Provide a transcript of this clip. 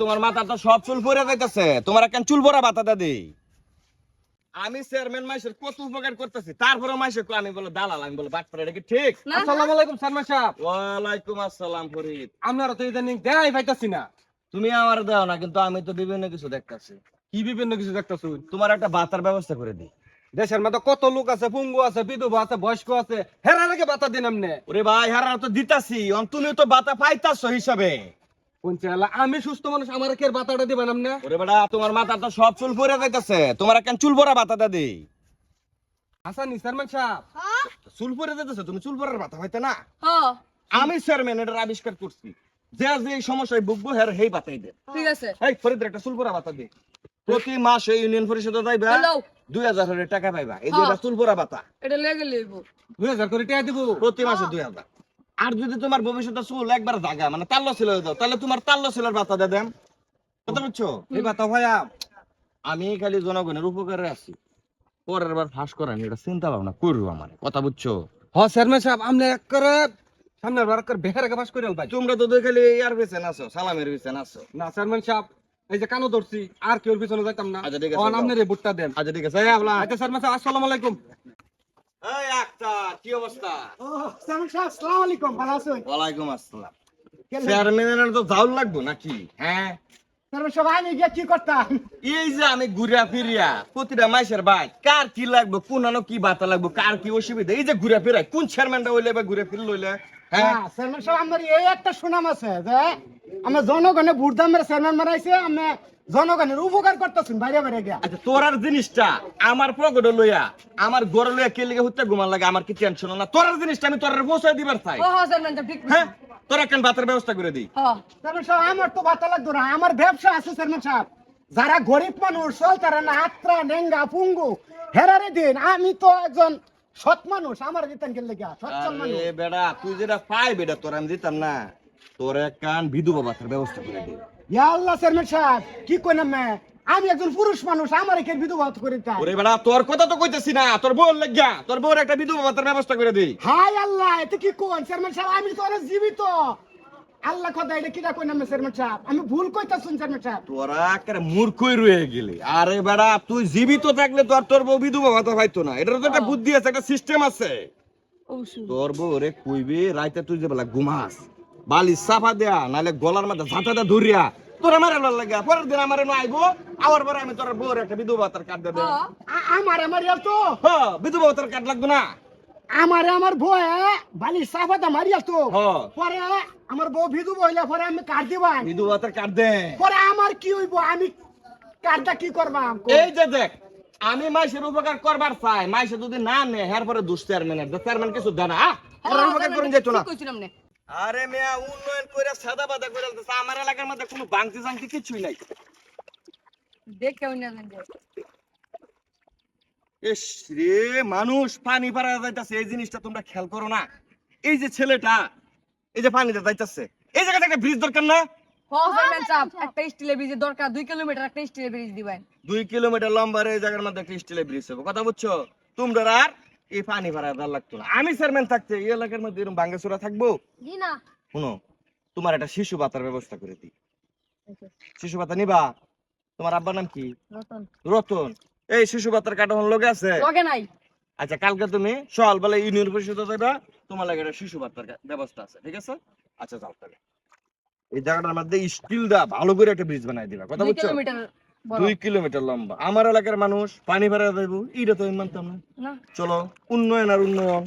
তোমার মাথা তো সব চুল পরে যাইতেছে। তোমার কেন চুল পরা বাতাটা দেই। আমি চেয়ারম্যান মাইশের কত উপকার করতেছি তারপরে মাইশে কই আমি বলে দালাল আমি বলে বাটপারে এটা কি ঠিক? আসসালামু আলাইকুম সালমান সাহেব ওয়ালাইকুম আসসালাম ফরিদ। আপনারা তো ইদানিং দেখাই পাইতাছি না। তুমি আমার দাও না কিন্তু আমি তো বিভিন্ন কিছু দেখতাছি। কি বিভিন্ন কিছু দেখতেছুন তোমার একটা বাতার ব্যবস্থা করে দিই। দেশের মধ্যে কত লোক আছে পুঙ্গু আছে বিধবা আছে বয়স্ক আছে হেরার আগে বাতা দিন আমনে। ওরে ভাই হারা তো দিতাছি তুমি তো বাতা পাইতাছো হিসাবে। আমি সুস্থ মানুষ আমার কে বাতাটা দিবেন আমনে ওরে বেটা তোমার মাথা তো সব চুল পরে যাইতেছে। তোমার কেন চুল পরা বাতাটা দেই। হাসান সালমান সাহেব। চুল পরে যাইতেছে তুমি চুল পরার বাতা হইতে না? হ্যাঁ। আমি চেয়ারম্যান এটার আবিষ্কার করছি। যে সমস্যায় ভুগবো হের হেই বাতাই দে ঠিক আছে। এই ফরিদ একটা চুল পরা বাতা দে প্রতি মাসে ইউনিয়ন পরিষদে যাইবা দুই হাজার করে টাকা পাইবা। এই যে হ্যাঁ। চুল পরা বাতা। এটা লেগে লইব। দুই হাজার করে টাকা দিব। প্রতি মাসে দুই হাজার। আর যদি তোমার ভবিষ্যতে চুল একবার জাগা মানে তাল্ল ছিল দাও তাহলে তোমার তাল্ল ছিলের বাতা দেন। কথা বুঝছ? এই বাতা ভাইয়া আমি খালি জনগণের উপকারে আছি। পরের বার ফাঁস করেন এটা চিন্তা ভাবনা করব আমার কথা বুঝছ? হ চেয়ারম্যান সাহেব এক করে সামনের বার করে বেহার আগে পাস করে ভাই তোমরা তো দুই খালি ইয়ার পিছনে আছো সালামের আছো। না চেয়ারম্যান সাহেব এই যে কানো ধরছি আর কেউ পিছনে যাইতাম না। আচ্ছা, ঠিক আছে, এই বুটটা দেন। আচ্ছা ঠিক আছে আচ্ছা চেয়ারম্যান সাহেব আসসালামু আলাইকুম। এই আক্তার কি অবস্থা? সালাম সাহেব আসসালামু আলাইকুম ভালো আছেন? ওয়ালাইকুম আসসালাম। চেয়ারম্যানের তো যাও লাগবো নাকি? হ্যাঁ? আমি গিয়ে কি করতাম? এই যে আমি ঘুরা ফিরিয়া প্রতিটা ভাই কার কি লাগবে কোন কি বাতা লাগবো কার কি অসুবিধা? এই যে ঘুরা ফিরাই কোন চেয়ারম্যানটা হইলে বা ঘুরে ফিরলে লইলে? হ্যাঁ। হ্যাঁ সাহেব আমার এই একটা সুনাম আছে যে আমার জনগণে বুড়দামের চেয়ারম্যান বানাইছে আমি জনগণের উপকার করতেছেন বাইরে বাইরে গিয়া। আচ্ছা তোরার জিনিসটা আমার পকেটে লইয়া আমার ঘরে লইয়া কে লিগে হত্যা ঘুমান লাগে আমার কি টেনশন না? তোরার জিনিসটা আমি তোরার পৌঁছায় দিবার চাই। হ্যাঁ তোরা কেন ভাতের ব্যবস্থা করে দিই। সাহেব আমার তো বাতা লাগতো না আমার ব্যবসা আছে সালমান সাহেব। যারা গরিব মানুষ চল তারা না আত্রা নেঙ্গা পুঙ্গু হেরারে দিন আমি তো একজন সৎ মানুষ আমার গিয়া সচ্ছল মানুষ আরে বেড়া তুই যেটা পাই বেটা তোর আমি দিতাম না। তোর কান বিধু বাবা তার ব্যবস্থা করে দিই ইয়া আল্লাহ চেয়ারম্যান সাহেব কি কইলাম মে আমি একজন পুরুষ মানুষ আমার কে বিধু বাবা করে দিতাম ওরে বেড়া তোর কথা তো কইতেছি না তোর বউর লাগিয়া তোর বউর একটা বিধু বাবা তার ব্যবস্থা করে দিই হাই আল্লাহ এতে কি কোন চেয়ারম্যান সাহেব আমি তো অনেক জীবিত। আল্লাহ কথা এটা কিটা কই নামে চেয়ারম্যান সাহেব? আমি ভুল কইতাছুন চেয়ারম্যান সাহেব। তোরা একেবারে মূর্খই রয়ে গেলি। আরে বেড়া তুই জীবিত থাকলে তো আর তোর বউ বিধবা ভাতা পাইতো না। এটার তো একটা বুদ্ধি আছে একটা সিস্টেম আছে। তোর বউ রে কইবি রাইতে তুই যে বেলা ঘুমাস বালি সাফা দেয়া নালে গলার মধ্যে ঝাঁটাটা ধরিয়া তোর আমার এলো লাগা পরের দিন আমার এনো আইবো আবার পরে আমি তোর বউর একটা বিধবা ভাতার কার্ড দেবে। আমার আমার তো। হ্যাঁ বিধবা ভাতার কার্ড লাগবে না। আমার আমার বউ বালি সাফাতা মারিয়া তো হ্যাঁ পরে আমার বউ ভিদু বইলা পরে আমি কাট দিবাম বিধবা ভাতার কার্ড দে। পরে আমার কি হইব? আমি কার্ডটা কি করবাম এই যে দেখ আমি মাইসের উপকার করবার চাই। মাইসে যদি না নে হের পরে দুষ চেয়ারম্যানের চেয়ারম্যান কিছু দেয় না আহ? উপকার করুন যেত না। আরে মেয়া উন্নয়ন করে সাদা বাদা করে দিতেছে। আমার এলাকার মধ্যে কোনো বাংতি জাংতি কিছুই নাই। দেখ কেমন না রে মানুষ পানি পারা যাইতাছে এই জিনিসটা তোমরা খেয়াল করো না। এই যে ছেলেটা এই যে পানিতে যাইতাছে এই জায়গাতে একটা ব্রিজ দরকার না? স্যার সাহেব একটা স্টিলের ব্রিজের দরকার দুই কিলোমিটার একটা স্টিলের ব্রিজ দিবেন। দুই কিলোমিটার লম্বা এই জায়গার মধ্যে একটা স্টিলের ব্রিজ হবে কথা বুঝছ? তোমরা আর এই পানি লাগতো না। আমি চেয়ারম্যান থাকতে এই এলাকার মধ্যে এরকম ভাঙ্গাচোরা থাকব? না শুনো তোমার একটা শিশু ভাতার ব্যবস্থা করে দিই। শিশু ভাতা নিবা? তোমার আব্বার নাম কি? রতন। রতন। এই শিশু পাতার কার্ড লগে আছে? লগে নাই। আচ্ছা কালকে তুমি সকালবেলা ইউনিয়ন পরিষদে যাবা তোমার লাগে একটা শিশু বাচ্চার ব্যবস্থা আছে ঠিক আছে? আচ্ছা যাও তাহলে। এই জায়গাটার মধ্যে স্টিল দা ভালো করে একটা ব্রিজ বানাই দিবা কথা বলছো বুঝছ? দুই কিলোমিটার লম্বা। আমার এলাকার মানুষ পানি ভাড়া দেবো এটা তো মানতাম না। চলো উন্নয়ন আর উন্নয়ন।